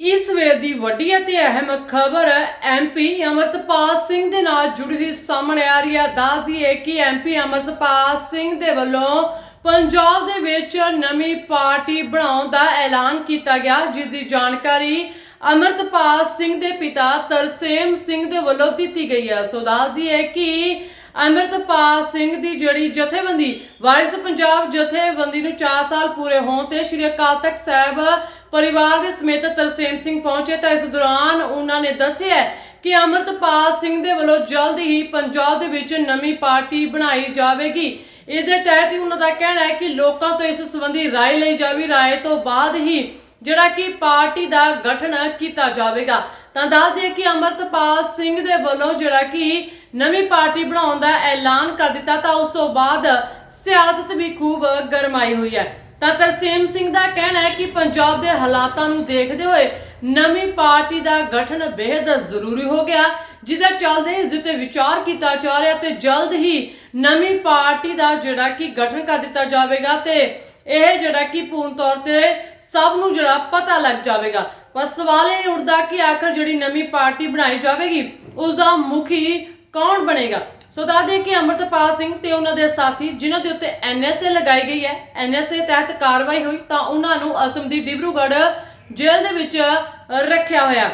ਇਸ ਵੇਲੇ ਦੀ ਵੱਡੀ ਅਤੇ ਅਹਿਮ ਖਬਰ ਐਮਪੀ ਅਮਰਤਪਾਲ ਸਿੰਘ ਦੇ ਨਾਲ ਜੁੜੀ ਹੋਈ ਸਾਹਮਣੇ ਆ ਰਹੀ ਹੈ। ਦੱਸਦੀ ਹੈ ਕਿ ਐਮਪੀ ਅਮਰਤਪਾਲ ਸਿੰਘ ਦੇ ਵੱਲੋਂ ਪੰਜਾਬ ਦੇ ਵਿੱਚ ਨਵੀਂ ਪਾਰਟੀ ਬਣਾਉਣ ਦਾ ਐਲਾਨ ਕੀਤਾ ਗਿਆ, ਜਿਸ ਦੀ ਜਾਣਕਾਰੀ ਅਮਰਤਪਾਲ ਸਿੰਘ ਦੇ ਪਿਤਾ ਤਰਸੇਮ ਸਿੰਘ ਦੇ ਵੱਲੋਂ ਦਿੱਤੀ ਗਈ ਹੈ। ਸੋ ਦੱਸਦੀ ਹੈ ਕਿ ਅਮਰਤਪਾਲ ਸਿੰਘ ਦੀ ਜਿਹੜੀ ਜਥੇਬੰਦੀ, ਵਾਰਿਸ ਪੰਜਾਬ ਜਥੇਬੰਦੀ ਨੂੰ 4 ਸਾਲ ਪੂਰੇ ਹੋਣ ਤੇ ਸ਼੍ਰੀ ਅਕਾਲ ਤਖਤ ਸਾਹਿਬ ਪਰਿਵਾਰ ਦੇ ਸਮੇਤ ਤਰਸੇਮ ਸਿੰਘ ਪਹੁੰਚੇ ਤਾਂ ਇਸ ਦੌਰਾਨ ਉਹਨਾਂ ਨੇ ਦੱਸਿਆ ਕਿ ਅਮਰਤਪਾਲ ਸਿੰਘ ਦੇ ਵੱਲੋਂ ਜਲਦ ਹੀ ਪੰਜਾਬ ਦੇ ਵਿੱਚ ਨਵੀਂ ਪਾਰਟੀ ਬਣਾਈ ਜਾਵੇਗੀ ਇਸ ਦੇ ਤਹਿਤ ਹੀ ਉਹਨਾਂ ਦਾ ਕਹਿਣਾ ਹੈ ਕਿ ਲੋਕਾਂ ਤੋਂ ਇਸ ਸੰਬੰਧੀ رائے ਲਈ ਜਾਵੇ رائے ਤੋਂ ਬਾਅਦ ਹੀ ਜਿਹੜਾ ਕਿ ਪਾਰਟੀ ਦਾ ਗਠਨ ਕੀਤਾ ਜਾਵੇਗਾ ਤਾਂ ਦੱਸ ਦਈਏ ਕਿ ਅਮਰਤਪਾਲ ਸਿੰਘ ਦੇ ਵੱਲੋਂ ਜਿਹੜਾ ਕਿ ਨਵੀਂ ਪਾਰਟੀ ਬਣਾਉਣ ਦਾ ਐਲਾਨ ਕਰ ਦਿੱਤਾ ਤਾਂ ਉਸ ਤੋਂ ਬਾਅਦ ਸਿਆਸਤ ਵੀ ਖੂਬ ਗਰਮਾਈ ਹੋਈ ਹੈ ਤਾਂ ਤਰਸੇਮ ਸਿੰਘ ਦਾ ਕਹਿਣਾ ਹੈ ਕਿ ਪੰਜਾਬ ਦੇ ਹਾਲਾਤਾਂ ਨੂੰ ਦੇਖਦੇ ਹੋਏ ਨਵੀਂ ਪਾਰਟੀ ਦਾ ਗਠਨ ਬੇहद ਜ਼ਰੂਰੀ ਹੋ ਗਿਆ, ਜਿਹਦਾ ਚੱਲਦੇ ਇਸ ਉੱਤੇ ਵਿਚਾਰ ਕੀਤਾ ਜਾ ਰਿਹਾ ਤੇ ਜਲਦ ਹੀ ਨਵੀਂ ਪਾਰਟੀ ਦਾ ਜਿਹੜਾ ਕਿ ਗਠਨ ਕਰ ਦਿੱਤਾ ਜਾਵੇਗਾ ਤੇ ਇਹ ਜਿਹੜਾ ਕਿ ਪੂਰਨ ਤੌਰ ਤੇ ਸਭ ਨੂੰ ਜਿਹੜਾ ਪਤਾ ਲੱਗ ਜਾਵੇਗਾ। ਪਰ ਸਵਾਲ ਇਹ ਉੱਠਦਾ ਕਿ ਆਖਰ ਜਿਹੜੀ ਨਵੀਂ ਪਾਰਟੀ ਬਣਾਈ ਜਾਵੇਗੀ, ਉਸ ਦਾ ਮੁਖੀ ਕੌਣ ਬਣੇਗਾ? ਸੋ ਦੱਸਦੇ ਕਿ ਅਮਰਤਪਾਲ ਸਿੰਘ ਤੇ ਉਹਨਾਂ ਦੇ ਸਾਥੀ, ਜਿਨ੍ਹਾਂ ਦੇ ਉੱਤੇ ਐਨਐਸਏ ਲਗਾਈ ਗਈ ਹੈ ਐਨਐਸਏ ਤਹਿਤ ਕਾਰਵਾਈ ਹੋਈ, ਤਾਂ ਉਹਨਾਂ ਨੂੰ ਅਸਮ ਦੀ ਡਿਬਰੂਗੜ੍ਹ ਜੇਲ੍ਹ ਦੇ ਵਿੱਚ ਰੱਖਿਆ ਹੋਇਆ।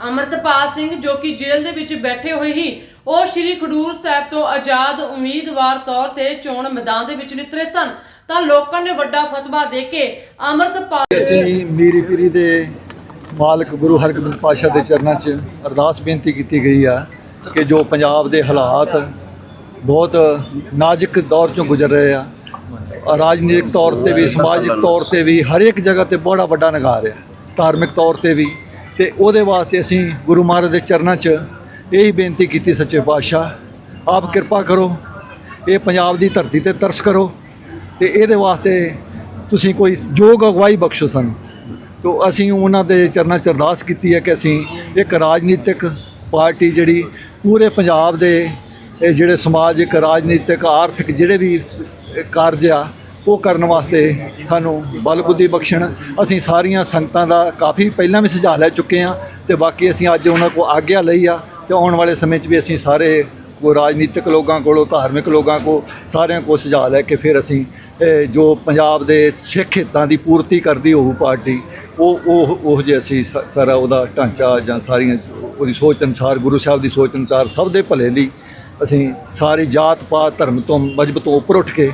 ਅਮਰਤਪਾਲ ਸਿੰਘ ਜੋ ਕਿ ਜੇਲ੍ਹ ਦੇ ਵਿੱਚ ਬੈਠੇ ਹੋਏ ਹੀ, ਉਹ ਸ਼੍ਰੀ ਖਡੂਰ ਸਾਹਿਬ ਤੋਂ ਆਜ਼ਾਦ ਉਮੀਦਵਾਰ ਤੌਰ ਤੇ ਚੋਣ ਮੈਦਾਨ ਦੇ ਵਿੱਚ ਨਿਤਰੇ ਸਨ। ਤਾਂ ਲੋਕਾਂ ਨੇ ਵੱਡਾ ਫਤਵਾ ਦੇ ਕੇ ਅਮਰਤਪਾਲ ਅਸੀਂ ਮੀਰੀ ਪੀਰੀ ਦੇ ਮਾਲਕ ਗੁਰੂ ਹਰਗੋਬਿੰਦ ਪਾਤਸ਼ਾਹ ਦੇ ਚਰਨਾਂ 'ਚ ਅਰਦਾਸ ਬੇਨਤੀ ਕੀਤੀ ਗਈ ਆ ਕਿ ਜੋ ਪੰਜਾਬ ਦੇ ਹਾਲਾਤ ਬਹੁਤ ਨਾਜ਼ੁਕ ਦੌਰ 'ਚੋਂ ਗੁਜ਼ਰ ਰਹੇ ਆ। ਰਾਜਨੀਤਿਕ ਤੌਰ ਤੇ ਵੀ, ਸਮਾਜਿਕ ਤੌਰ ਤੇ ਵੀ ਹਰ ਇੱਕ ਜਗ੍ਹਾ ਤੇ ਬੜਾ ਵੱਡਾ ਨਗਾਰ ਆ, ਧਾਰਮਿਕ ਤੌਰ ਤੇ ਵੀ। ਤੇ ਉਹਦੇ ਵਾਸਤੇ ਅਸੀਂ ਗੁਰੂ ਮਹਾਰਾਜ ਦੇ ਚਰਨਾਂ 'ਚ ਇਹੀ ਬੇਨਤੀ ਕੀਤੀ ਸੱਚੇ ਪਾਤਸ਼ਾਹ, ਆਪ ਕਿਰਪਾ ਕਰੋ, ਇਹ ਪੰਜਾਬ ਦੀ ਧਰਤੀ ਤੇ ਤਰਸ ਕਰੋ ਤੇ ਇਹਦੇ ਵਾਸਤੇ ਤੁਸੀਂ ਕੋਈ ਯੋਗ ਅਗਵਾਈ ਬਖਸ਼ੋ ਸਾਨੂੰ। ਤੋ ਅਸੀਂ ਉਹਨਾਂ ਦੇ ਚਰਨਾਂ 'ਚ ਅਰਦਾਸ ਕੀਤੀ ਹੈ ਕਿ ਅਸੀਂ ਇੱਕ ਰਾਜਨੀਤਿਕ ਪਾਰਟੀ ਜਿਹੜੀ ਪੂਰੇ ਪੰਜਾਬ ਦੇ ਜਿਹੜੇ ਸਮਾਜਿਕ, ਰਾਜਨੀਤਿਕ, ਆਰਥਿਕ ਜਿਹੜੇ ਵੀ ਕਾਰਜ ਆ, ਉਹ ਕਰਨ ਵਾਸਤੇ ਸਾਨੂੰ ਬਲ ਬੁੱਧੀ ਬਖਸ਼ਣ। ਅਸੀਂ ਸਾਰੀਆਂ ਸੰਗਤਾਂ ਦਾ ਕਾਫੀ ਪਹਿਲਾਂ ਵੀ ਸੁਝਾਅ ਲੈ ਚੁੱਕੇ ਹਾਂ ਤੇ ਬਾਕੀ ਅਸੀਂ ਅੱਜ ਉਹਨਾਂ ਕੋਲ ਆਗਿਆ ਲਈ ਆ ਤੇ ਆਉਣ ਵਾਲੇ ਸਮੇਂ 'ਚ ਵੀ ਅਸੀਂ ਸਾਰੇ ਕੋ ਰਾਜਨੀਤਿਕ ਲੋਕਾਂ ਕੋਲੋਂ, ਧਾਰਮਿਕ ਲੋਕਾਂ ਕੋ ਸਾਰਿਆਂ ਕੋ ਸੁਝਾਅ ਲੈ ਕੇ ਫਿਰ ਅਸੀਂ ਜੋ ਪੰਜਾਬ ਦੇ ਸਿੱਖ ਹਿੱਤਾਂ ਦੀ ਪੂਰਤੀ ਕਰਦੀ ਹੋਊ ਪਾਰਟੀ ਉਹ ਉਹ ਉਹ ਜੇ ਅਸੀਂ ਸ- ਸਾਰਾ ਉਹਦਾ ਢਾਂਚਾ ਜਾਂ ਸਾਰੀਆਂ ਉਹਦੀ ਸੋਚ ਅਨੁਸਾਰ ਗੁਰੂ ਸਾਹਿਬ ਦੀ ਸੋਚ ਅਨੁਸਾਰ ਸਭ ਦੇ ਭਲੇ ਲਈ ਅਸੀਂ ਸਾਰੀ ਜਾਤ ਪਾਤ ਧਰਮ ਤੋਂ ਮਜਬ ਤੋਂ ਉੱਪਰ ਉੱਠ ਕੇ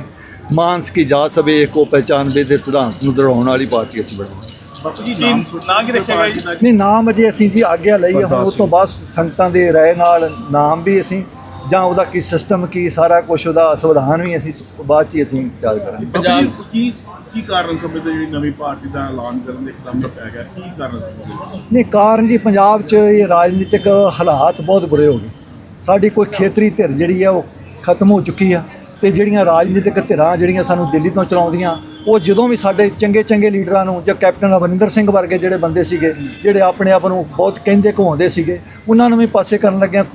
ਮਾਨਸ ਕੀ ਜਾਤ ਸਭੇ ਏਕੋ ਪਹਿਚਾਨਵੇ ਦੇ ਸਿਧਾਂਤ ਨੂੰ ਦਰਸਾਉਣ ਵਾਲੀ ਪਾਰਟੀ ਅਸੀਂ ਬਣਾਵਾਂਗੇ ਬਾਪੂ ਜੀ ਨਾਮ ਨਾਂ ਕੀ ਰੱਖਿਆ ਗਿਆ ਜੀ? ਨਹੀਂ ਨਾਮ ਅਜੇ ਅਸੀਂ ਜੀ ਆਗਿਆ ਲਈ ਹੁਣ ਉਸ ਤੋਂ ਬਾਅਦ ਸੰਗਤਾਂ ਦੇ ਰਾਏ ਨਾਲ ਨਾਮ ਵੀ ਅਸੀਂ ਜਾਂ ਉਹਦਾ ਕੀ ਸਿਸਟਮ ਕੀ ਸਾਰਾ ਕੁਝ ਉਹਦਾ ਸੰਵਿਧਾਨ ਵੀ ਅਸੀਂ ਬਾਅਦ ਚ ਹੀ ਅਸੀਂ ਯਾਦ ਕਰਾਂਗੇ। ਪੰਜਾਬ ਕੀ ਕੀ ਕਾਰਨ ਸਮਝਦੇ ਜਿਹੜੀ ਨਵੀਂ ਪਾਰਟੀ ਦਾ ਐਲਾਨ ਕਰਨ ਦੇ ਇੱਕਦਮ ਪੈ ਗਿਆ? ਕੀ ਕਾਰਨ ਸਮਝਦੇ ਨਹੀਂ, ਕਾਰਨ ਜੀ ਪੰਜਾਬ 'ਚ ਇਹ ਰਾਜਨੀਤਿਕ ਹਾਲਾਤ ਬਹੁਤ ਬੁਰੇ ਹੋ ਗਏ। ਸਾਡੀ ਕੋਈ ਖੇਤਰੀ ਧਿਰ ਜਿਹੜੀ ਆ ਉਹ ਖਤਮ ਹੋ ਚੁੱਕੀ ਆ ਤੇ ਜਿਹੜੀਆਂ ਰਾਜਨੀਤਿਕ ਧਿਰਾਂ ਜਿਹੜੀਆਂ ਸਾਨੂੰ ਦਿੱਲੀ ਤੋਂ ਚਲਾਉਂਦੀਆਂ, ਉਹ ਜਦੋਂ ਵੀ ਸਾਡੇ ਚੰਗੇ ਚੰਗੇ ਲੀਡਰਾਂ ਨੂੰ ਜਾਂ ਕੈਪਟਨ ਅਮਰਿੰਦਰ ਸਿੰਘ ਵਰਗੇ ਜਿਹੜੇ ਬੰਦੇ ਸੀਗੇ, ਜਿਹੜੇ ਆਪਣੇ ਆਪ ਨੂੰ ਬਹੁਤ ਕਹਿੰਦੇ ਕਹਾਉਂਦੇ ਸੀਗੇ, ਉਹਨਾਂ ਨੂੰ ਵੀ ਪਾਸੇ ਕਰਨ ਲੱਗਿਆ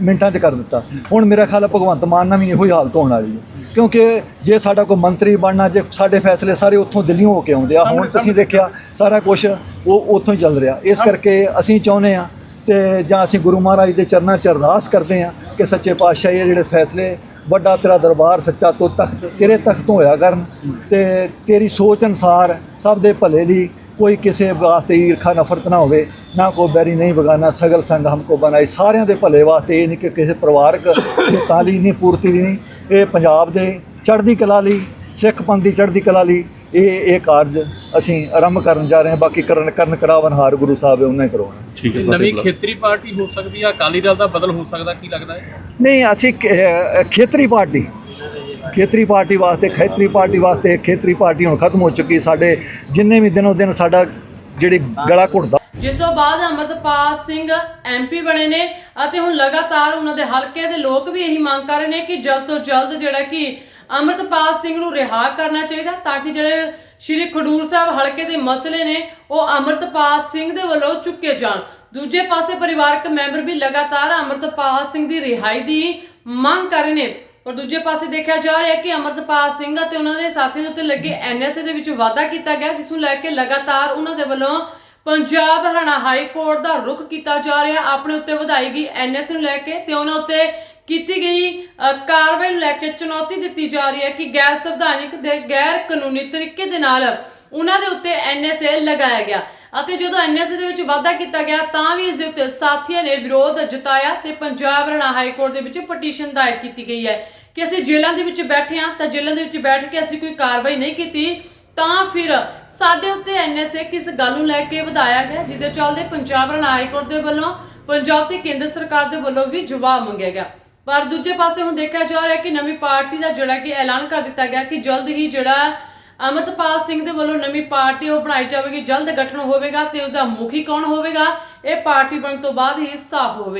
ਮਿੰਟਾਂ 'ਚ ਕਰ ਦਿੱਤਾ। ਹੁਣ ਮੇਰਾ ਖਿਆਲ ਹੈ ਭਗਵੰਤ ਮਾਨ ਨਾਲ ਵੀ ਇਹੋ ਹੀ ਹਾਲਤ ਹੋਣ ਵਾਲੀ ਹੈ। ਕਿਉਂਕਿ ਜੇ ਸਾਡਾ ਕੋਈ ਮੰਤਰੀ ਬਣਨਾ, ਜੇ ਸਾਡੇ ਫੈਸਲੇ ਸਾਰੇ ਉੱਥੋਂ ਦਿੱਲੀੋਂ ਹੋ ਕੇ ਆਉਂਦੇ ਆ, ਹੁਣ ਤੁਸੀਂ ਦੇਖਿਆ ਸਾਰਾ ਕੁਝ ਉਹ ਉੱਥੋਂ ਹੀ ਚੱਲ ਰਿਹਾ। ਇਸ ਕਰਕੇ ਅਸੀਂ ਚਾਹੁੰਦੇ ਆ ਤੇ ਜਾਂ ਅਸੀਂ ਗੁਰੂ ਮਹਾਰਾਜ ਦੇ ਚਰਨਾਂ 'ਚ ਅਰਦਾਸ ਕਰਦੇ ਆ ਕਿ ਸੱਚੇ ਪਾਤਸ਼ਾਹ ਇਹ ਜਿਹੜੇ ਫੈਸਲੇ ਵੱਡਾ ਤੇਰਾ ਦਰਬਾਰ ਸੱਚਾ ਤੋਂ ਤਖਤ ਤੇਰੇ ਤਖਤ ਹੋਇਆ ਕਰਨ ਤੇ ਤੇਰੀ ਸੋਚ ਅਨਸਾਰ ਸਭ ਦੇ ਭਲੇ ਲਈ ਕੋਈ ਕਿਸੇ ਵਾਸਤੇ ਈਰਖਾ, ਨਫ਼ਰਤ ਨਾ ਹੋਵੇ, ਨਾ ਕੋ ਬੈਰੀ ਨਹੀਂ ਬਗਾਨਾ, ਸਗਲ ਸੰਗ ਹਮਕੋ ਬਣਾਈ, ਸਾਰਿਆਂ ਦੇ ਭਲੇ ਵਾਸਤੇ ਇਹ ਨਹੀਂ ਕਿ ਕਿਸੇ ਪਰਿਵਾਰਕ ਤਾਲੀ ਨਹੀਂ, ਪੂਰਤੀ ਨਹੀਂ ਇਹ ਪੰਜਾਬ ਦੇ ਚੜ੍ਹਦੀ ਕਲਾ ਲਈ ਸਿੱਖ ਪੰਥ ਦੀ ਚੜ੍ਹਦੀ ਕਲਾ ਲਈ ਇਹ ਇਹ ਕਾਰਜ ਅਸੀਂ ਆਰੰਭ ਕਰਨ ਜਾ ਰਹੇ ਹਾਂ। ਬਾਕੀ ਕਰਨ ਕਰਨ ਕਰਾਵਨ ਹਾਰ ਗੁਰੂ ਸਾਹਿਬ ਉਹਨਾਂ ਹੀ ਕਰਵਾਉਣਾ ਨਵੀਂ ਖੇਤਰੀ ਪਾਰਟੀ ਹੋ ਸਕਦੀ ਆ ਅਕਾਲੀ ਦਲ ਦਾ ਬਦਲ ਹੋ ਸਕਦਾ ਕੀ ਲੱਗਦਾ ਹੈ? ਨਹੀਂ ਅਸੀਂ ਖੇਤਰੀ ਪਾਰਟੀ ਖੇਤਰੀ ਪਾਰਟੀ ਵਾਸਤੇ ਖੇਤਰੀ ਪਾਰਟੀ ਵਾਸਤੇ ਖੇਤਰੀ ਪਾਰਟੀ ਹੁਣ ਖਤਮ ਹੋ ਚੁੱਕੀ। ਸਾਡੇ ਜਿੰਨੇ ਵੀ ਦਿਨੋ ਦਿਨ ਸਾਡਾ ਜਿਹੜੀ ਗਲਾ ਘੁੱਟਦਾ ਜਿਸ ਤੋਂ ਬਾਅਦ ਅਮਰਤਪਾਲ ਸਿੰਘ ਐਮਪੀ ਬਣੇ ਨੇ ਅਤੇ ਹੁਣ ਲਗਾਤਾਰ ਉਹਨਾਂ ਦੇ ਹਲਕੇ ਦੇ ਲੋਕ ਵੀ ਇਹੀ ਮੰਗ ਕਰ ਰਹੇ ਨੇ ਕਿ ਜਲਦ ਤੋਂ ਜਲਦ ਜਿਹੜਾ ਕਿ ਅਮਰਤਪਾਲ ਸਿੰਘ ਨੂੰ ਰਿਹਾ ਕਰਨਾ ਚਾਹੀਦਾ ਤਾਂ ਕਿ ਜਿਹੜੇ ਸ਼੍ਰੀ ਖਡੂਰ ਸਾਹਿਬ ਹਲਕੇ ਦੇ ਮਸਲੇ ਨੇ ਉਹ ਅਮਰਤਪਾਲ ਸਿੰਘ ਦੇ ਵੱਲੋਂ ਚੁੱਕੇ ਜਾਣ। ਦੂਜੇ ਪਾਸੇ ਪਰਿਵਾਰਕ ਮੈਂਬਰ ਵੀ ਲਗਾਤਾਰ ਅਮਰਤਪਾਲ ਸਿੰਘ ਦੀ ਰਿਹਾਈ ਦੀ ਮੰਗ ਕਰ ਰਹੇ ਨੇ। ਪਰ ਦੂਜੇ ਪਾਸੇ ਦੇਖਿਆ ਜਾ ਰਿਹਾ ਹੈ ਕਿ ਅਮਰਤਪਾਲ ਸਿੰਘ ਅਤੇ ਉਹਨਾਂ ਦੇ ਸਾਥੀਆਂ ਦੇ ਉੱਤੇ ਲੱਗੇ ਐਨਐਸਏ ਦੇ ਵਿੱਚ ਵਾਅਦਾ ਕੀਤਾ ਗਿਆ, ਜਿਸ ਨੂੰ ਲੈ ਕੇ ਲਗਾਤਾਰ ਉਹਨਾਂ ਦੇ ਵੱਲੋਂ ਪੰਜਾਬ ਹਰਿਆਣਾ ਹਾਈ ਕੋਰਟ ਦਾ ਰੁਖ ਕੀਤਾ ਜਾ ਰਿਹਾ। ਆਪਣੇ ਉੱਤੇ ਵਧਾਈ ਗਈ ਐਨਐਸ ਨੂੰ ਲੈ ਕੇ ਤੇ ਉਹਨਾਂ ਉੱਤੇ ਕੀਤੀ ਗਈ ਕਾਰਵਾਈ ਨੂੰ ਲੈ ਕੇ ਚੁਣੌਤੀ ਦਿੱਤੀ ਜਾ ਰਹੀ ਹੈ ਕਿ ਗੈਰ ਸੰਵਿਧਾਨਿਕ ਦੇ ਗੈਰ ਕਾਨੂੰਨੀ ਤਰੀਕੇ ਦੇ ਨਾਲ ਉਹਨਾਂ ਦੇ ਉੱਤੇ ਐਨਐਸਏ ਲਗਾਇਆ ਗਿਆ ਅਤੇ ਜਦੋਂ ਐਨਐਸਏ ਦੇ ਵਿੱਚ ਵਾਅਦਾ ਕੀਤਾ ਗਿਆ ਤਾਂ ਵੀ ਇਸ ਦੇ ਉੱਤੇ ਸਾਥੀਆਂ ਨੇ ਵਿਰੋਧ ਜਤਾਇਆ ਤੇ ਪੰਜਾਬ ਹਰਿਆਣਾ ਹਾਈ ਕੋਰਟ ਦੇ ਵਿੱਚ ਪਟੀਸ਼ਨ ਦਾਇਰ ਕੀਤੀ ਗਈ ਹੈ ਕਿ ਅਸੀਂ ਜੇਲ੍ਹਾਂ ਦੇ ਵਿੱਚ ਬੈਠੇ ਹਾਂ। ਤਾਂ ਜੇਲ੍ਹਾਂ ਦੇ ਵਿੱਚ ਬੈਠ ਕੇ ਅਸੀਂ ਕੋਈ ਕਾਰਵਾਈ ਨਹੀਂ ਕੀਤੀ, ਤਾਂ ਫਿਰ ਸਾਡੇ ਉੱਤੇ ਐਨਐਸਏ ਕਿਸ ਗੱਲ ਨੂੰ ਲੈ ਕੇ ਵਧਾਇਆ ਗਿਆ, ਜਿਹਦੇ ਚੱਲਦੇ ਪੰਜਾਬ ਹਰਿਆਣਾ ਹਾਈ ਕੋਰਟ ਦੇ ਵੱਲੋਂ, ਪੰਜਾਬ ਤੇ ਕੇਂਦਰ ਸਰਕਾਰ ਦੇ ਵੱਲੋਂ ਵੀ ਜਵਾਬ ਮੰਗਿਆ ਗਿਆ। ਪਰ ਦੂਜੇ ਪਾਸੇ ਹੁਣ ਦੇਖਿਆ ਜਾ ਰਿਹਾ ਕਿ ਨਵੀਂ ਪਾਰਟੀ ਦਾ ਜਿਹੜਾ ਕਿ ਐਲਾਨ ਕਰ ਦਿੱਤਾ ਗਿਆ ਕਿ ਜਲਦ ਹੀ ਜਿਹੜਾ ਅਮਰਤਪਾਲ ਸਿੰਘ ਦੇ ਵੱਲੋਂ ਨਵੀਂ ਪਾਰਟੀ ਉਹ ਬਣਾਈ ਜਾਵੇਗੀ, ਜਲਦ ਗਠਨ ਹੋਵੇਗਾ ਤੇ ਉਸ ਦਾ ਮੁਖੀ ਕੌਣ ਹੋਵੇਗਾ, ਇਹ ਪਾਰਟੀ ਬਣਨ ਤੋਂ ਬਾਅਦ ਹੀ ਸਾਫ਼ ਹੋਵੇਗਾ।